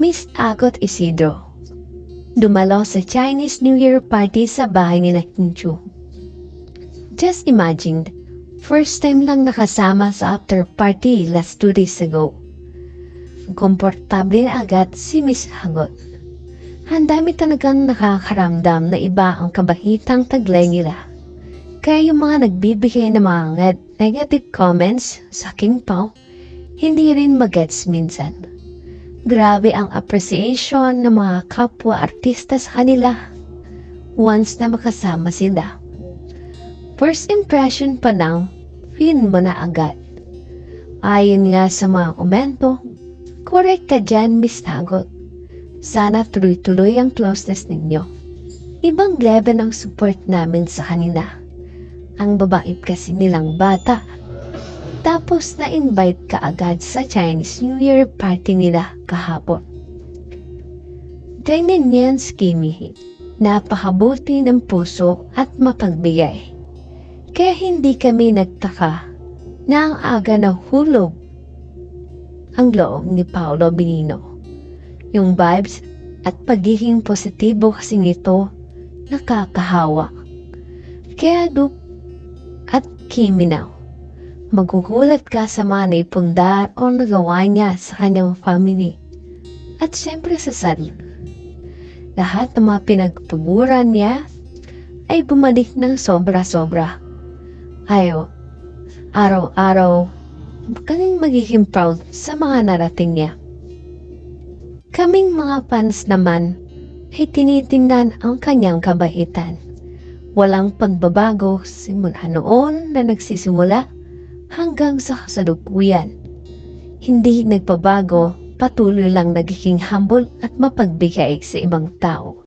Miss Agot Isidro. Dumalo sa Chinese New Year party sa bahay ni Kinchu. Just imagine, first time lang nakasama sa after party last two days ago. Komportable agad si Miss Hagot. Ang dami talagang nakakaramdam na iba ang kabahitang taglay nila. Kaya yung mga nagbibigay ng mga neg- negative comments sa King Pao, hindi rin magets minsan. Grabe ang appreciation ng mga kapwa artista sa kanila once na makasama sila. First impression pa lang, feel mo na agad. Ayon nga sa mga komento, correct ka dyan, Miss Tagot. Sana tuloy-tuloy ang closeness ninyo. Ibang level ang support namin sa kanila. Ang babae kasi nilang bata. Tapos na-invite ka agad sa Chinese New Year party nila kahapon. Tingnan niyan si Kimi. Napakabuti ng puso at mapagbigay. Kaya hindi kami nagtaka na ang aga na hulog ang loob ni Paolo Benino. Yung vibes at pagiging positibo kasi nito nakakahawa. Kaya Duke at Kimi now, magugulat ka sa mga naipundar o nagawa niya sa kanyang family. At syempre sa sarili. Lahat ng mga pinagpaguran niya ay bumalik ng sobra-sobra. Ayo, araw-araw, kaming magiging proud sa mga narating niya. Kaming mga fans naman ay tinitingnan ang kanyang kabaitan. Walang pagbabago simula noon na nagsisimula hanggang sa kasalukuyan. Hindi nagpabago, patuloy lang nagiging humble at mapagbigay sa ibang tao.